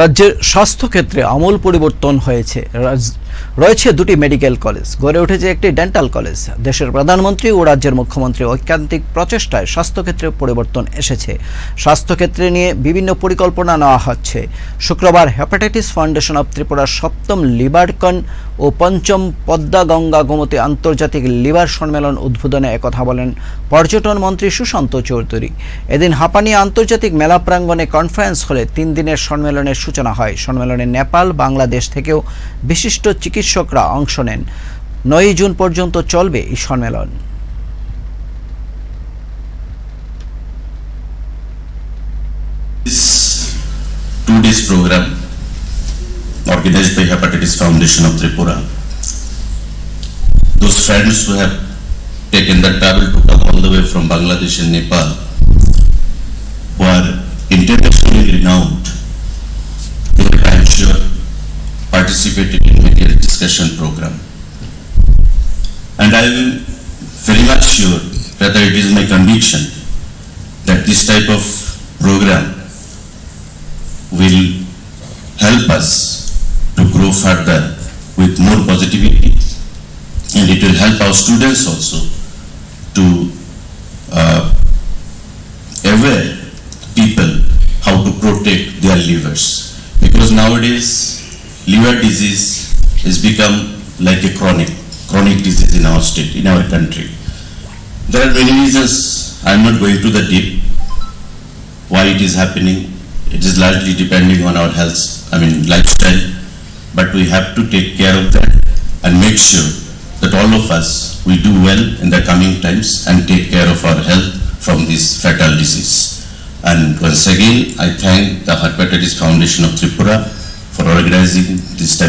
রাজ্যের স্বাস্থ্যক্ষেত্রে আমূল পরিবর্তন হয়েছে। রয়েছে দুটি মেডিকেল কলেজ। গড়ে উঠেছে একটি ডেন্টাল কলেজ। দেশের প্রধানমন্ত্রী ও রাজ্যের মুখ্যমন্ত্রী ঐকান্তিক প্রচেষ্টায় স্বাস্থ্যক্ষেত্রে পরিবর্তন এসেছে। স্বাস্থ্যক্ষেত্রে নিয়ে বিভিন্ন পরিকল্পনা নেওয়া হচ্ছে। শুক্রবার হেপাটাইটিস ফাউন্ডেশন অব ত্রিপুরার সপ্তম লিবারকন ও পঞ্চম পদ্মা গঙ্গা গোমতী আন্তর্জাতিক লিভার সম্মেলন উদ্বোধনে একথা বলেন পর্যটন মন্ত্রী সুশান্ত চৌধুরী। এদিন হাঁপানি আন্তর্জাতিক মেলা প্রাঙ্গণে কনফারেন্স হলে তিন দিনের সম্মেলনের সূচনা হয়। সম্মেলনে নেপাল, বাংলাদেশ থেকেও বিশিষ্ট চিকিৎসকরা অংশ নেন। নয়ই জুন পর্যন্ত চলবে এই সম্মেলন। This program organized by Hepatitis Foundation of Tripura. Those friends who have taken the travel to come all the way from Bangladesh and Nepal, who are internationally renowned, they will, I am sure, participated in media discussion program. And I am very much sure, rather it is my conviction, that this type of program will help us grow further with more positivity and it will help our students also to uh, aware people how to protect their livers. Because nowadays liver disease has become like a chronic chronic disease in our state in our country. There are many reasons. I am not going to the deep why it is happening. It is largely depending on our health, I mean lifestyle, but we have to take care of that and make sure that all of us will do well in the coming times and take care of our health from this fatal disease. And once again, I thank the Hepatitis Foundation of Tripura for organizing this type